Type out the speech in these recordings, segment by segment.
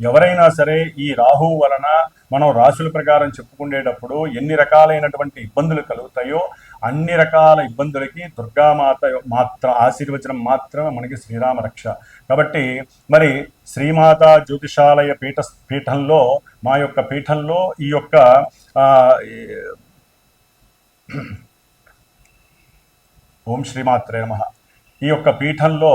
ఎవరైనా సరే ఈ రాహువు వలన మనం రాశుల ప్రకారం చెప్పుకునేటప్పుడు ఎన్ని రకాలైనటువంటి ఇబ్బందులు కలుగుతాయో అన్ని రకాల ఇబ్బందులకి దుర్గామాత మాత్ర ఆశీర్వచనం మాత్రమే మనకి శ్రీరామ రక్ష. కాబట్టి మరి శ్రీమాత జ్యోతిషాలయ పీఠ పీఠంలో మా యొక్క పీఠంలో ఈ యొక్క ఓం శ్రీమాత్రే నమ. ఈ యొక్క పీఠంలో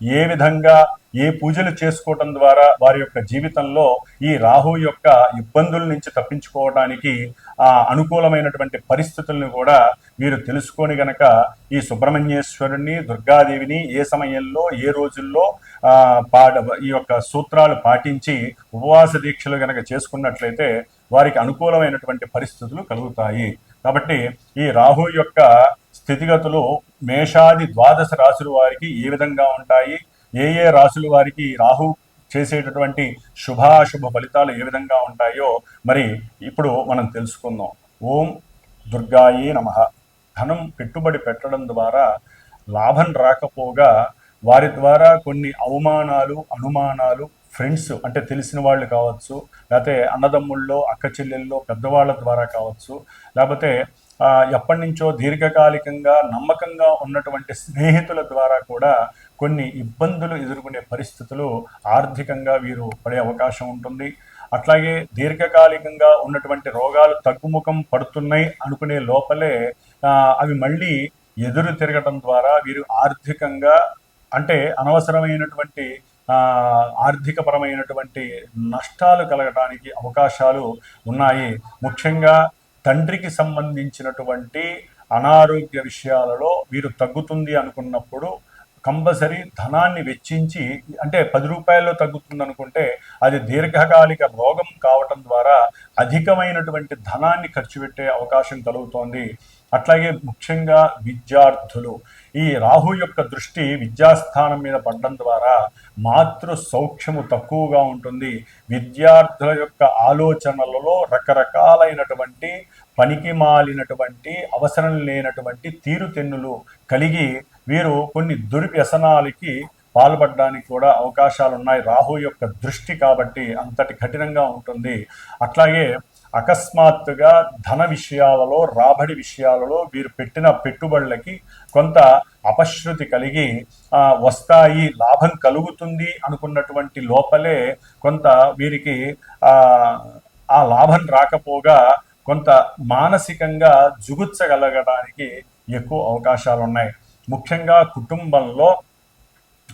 ఏ విధంగా ఏ పూజలు చేసుకోవటం ద్వారా వారి యొక్క జీవితంలో ఈ రాహు యొక్క ఇబ్బందుల నుంచి తప్పించుకోవడానికి ఆ అనుకూలమైనటువంటి పరిస్థితులను కూడా మీరు తెలుసుకొని గనక ఈ సుబ్రహ్మణ్యేశ్వరుని దుర్గాదేవిని ఏ సమయంలో ఏ రోజుల్లో పాడ ఈ యొక్క సూత్రాలు పాటించి ఉపవాస దీక్షలు గనక చేసుకున్నట్లయితే వారికి అనుకూలమైనటువంటి పరిస్థితులు కలుగుతాయి. కాబట్టి ఈ రాహు యొక్క స్థితిగతులు మేషాది ద్వాదశ రాశుల వారికి ఏ విధంగా ఉంటాయి? ఏ ఏ రాశుల వారికి రాహు చేసేటటువంటి శుభాశుభ ఫలితాలు ఏ విధంగా ఉంటాయో మరి ఇప్పుడు మనం తెలుసుకుందాం. ఓం దుర్గాయే నమ. ధనం పెట్టుబడి పెట్టడం ద్వారా లాభం రాకపోగా వారి ద్వారా కొన్ని అవమానాలు అనుమానాలు ఫ్రెండ్స్ అంటే తెలిసిన వాళ్ళు కావచ్చు లేకపోతే అన్నదమ్ముల్లో అక్క చెల్లెల్లో పెద్దవాళ్ళ ద్వారా కావచ్చు లేకపోతే ఎప్పటి నుంచో దీర్ఘకాలికంగా నమ్మకంగా ఉన్నటువంటి స్నేహితుల ద్వారా కూడా కొన్ని ఇబ్బందులు ఎదుర్కొనే పరిస్థితులు ఆర్థికంగా వీరు పడే అవకాశం ఉంటుంది. అట్లాగే దీర్ఘకాలికంగా ఉన్నటువంటి రోగాలు తగ్గుముఖం పడుతున్నాయి అనుకునే లోపలే అవి మళ్ళీ ఎదురు తిరగటం ద్వారా వీరు ఆర్థికంగా అంటే అనవసరమైనటువంటి ఆర్థికపరమైనటువంటి నష్టాలు కలగటానికి అవకాశాలు ఉన్నాయి. ముఖ్యంగా తండ్రికి సంబంధించినటువంటి అనారోగ్య విషయాలలో వీరు తగ్గుతుంది అనుకున్నప్పుడు కంపల్సరీ ధనాన్ని వెచ్చించి అంటే పది రూపాయల్లో తగ్గుతుంది అనుకుంటే అది దీర్ఘకాలిక రోగం కావటం ద్వారా అధికమైనటువంటి ధనాన్ని ఖర్చు పెట్టే అవకాశం కలుగుతోంది. అట్లాగే ముఖ్యంగా విద్యార్థులు. ఈ రాహు యొక్క దృష్టి విద్యాస్థానం మీద పడడం ద్వారా మాతృ సౌఖ్యము తక్కువగా ఉంటుంది. విద్యార్థుల యొక్క ఆలోచనలలో రకరకాలైనటువంటి పనికి మాలినటువంటి అవసరం లేనటువంటి తీరుతెన్నులు కలిగి వీరు కొన్ని దుర్వ్యసనాలకి పాల్పడడానికి కూడా అవకాశాలు ఉన్నాయి రాహు యొక్క దృష్టి కాబట్టి అంతటి కఠినంగా ఉంటుంది. అట్లాగే అకస్మాత్తుగా ధన విషయాలలో రాబడి విషయాలలో వీరు పెట్టిన పెట్టుబడులకి కొంత అపశృతి కలిగి వస్తాయి లాభం కలుగుతుంది అనుకున్నటువంటి లోపలే కొంత వీరికి ఆ లాభం రాకపోగా కొంత మానసికంగా జుగుచ్చగలగడానికి ఎక్కువ అవకాశాలు ఉన్నాయి ముఖ్యంగా కుటుంబంలో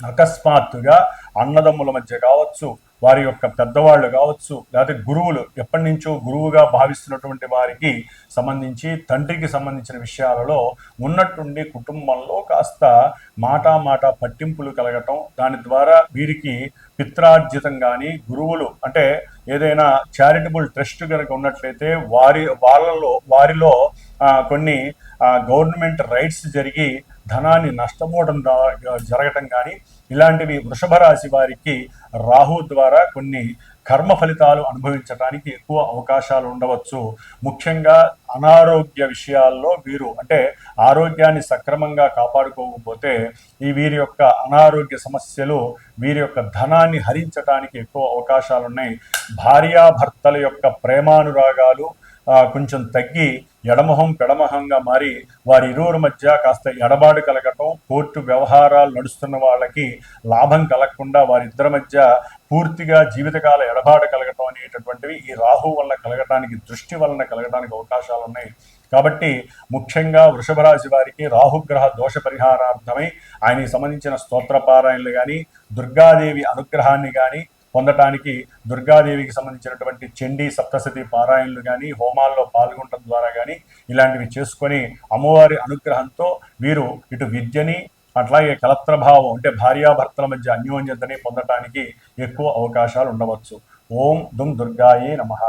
అకస్మాత్తుగా అన్నదమ్ముల మధ్య కావచ్చు వారి యొక్క పెద్దవాళ్ళు కావచ్చు లేకపోతే గురువులు ఎప్పటి నుంచో గురువుగా భావిస్తున్నటువంటి వారికి సంబంధించి తండ్రికి సంబంధించిన విషయాలలో ఉన్నట్టుండి కుటుంబంలో కాస్త మాటా మాట పట్టింపులు కలగటం దాని ద్వారా వీరికి పిత్రార్జితం కానీ గురువులు అంటే ఏదైనా చారిటబుల్ ట్రస్ట్ కనుక ఉన్నట్లయితే వారి వాళ్ళలో వారిలో కొన్ని గవర్నమెంట్ రైట్స్ జరిగి ధనాన్ని నష్టపోవడం జరగటం కానీ ఇలాంటివి వృషభ రాశి వారికి రాహు ద్వారా కొన్ని కర్మ ఫలితాలు అనుభవించడానికి ఎక్కువ అవకాశాలు ఉండవచ్చు. ముఖ్యంగా అనారోగ్య విషయాల్లో వీరు అంటే ఆరోగ్యాన్ని సక్రమంగా కాపాడుకోకపోతే ఈ వీరి యొక్క అనారోగ్య సమస్యలు వీరి యొక్క ధనాన్ని హరించడానికి ఎక్కువ అవకాశాలు ఉన్నాయి భార్యాభర్తల యొక్క ప్రేమానురాగాలు కొంచెం తగ్గి ఎడమొహం పెడమొహంగా మారి వారి ఇరువురి మధ్య కాస్త ఎడబాటు కలగటం కోర్టు వ్యవహారాలు నడుస్తున్న వాళ్ళకి లాభం కలగకుండా వారిద్దరి మధ్య పూర్తిగా జీవితకాల ఎడబాటు కలగటం అనేటటువంటివి ఈ రాహు వల్ల కలగటానికి దృష్టి వలన కలగటానికి అవకాశాలు ఉన్నాయి కాబట్టి ముఖ్యంగా వృషభ రాశి వారికి రాహుగ్రహ దోష పరిహారార్థమై ఆయనకి సంబంధించిన స్తోత్ర పారాయణలు కానీ దుర్గాదేవి అనుగ్రహాన్ని కానీ పొందటానికి దుర్గాదేవికి సంబంధించినటువంటి చండీ సప్తశతి పారాయణలు కానీ హోమాల్లో పాల్గొనడం ద్వారా కానీ ఇలాంటివి చేసుకొని అమ్మవారి అనుగ్రహంతో వీరు ఇటు విద్యని అట్లాగే కలత్రభావం అంటే భార్యాభర్తల మధ్య అన్యోన్యతని పొందటానికి ఎక్కువ అవకాశాలు ఉండవచ్చు. ఓం దుమ్ దుర్గాయే నమః.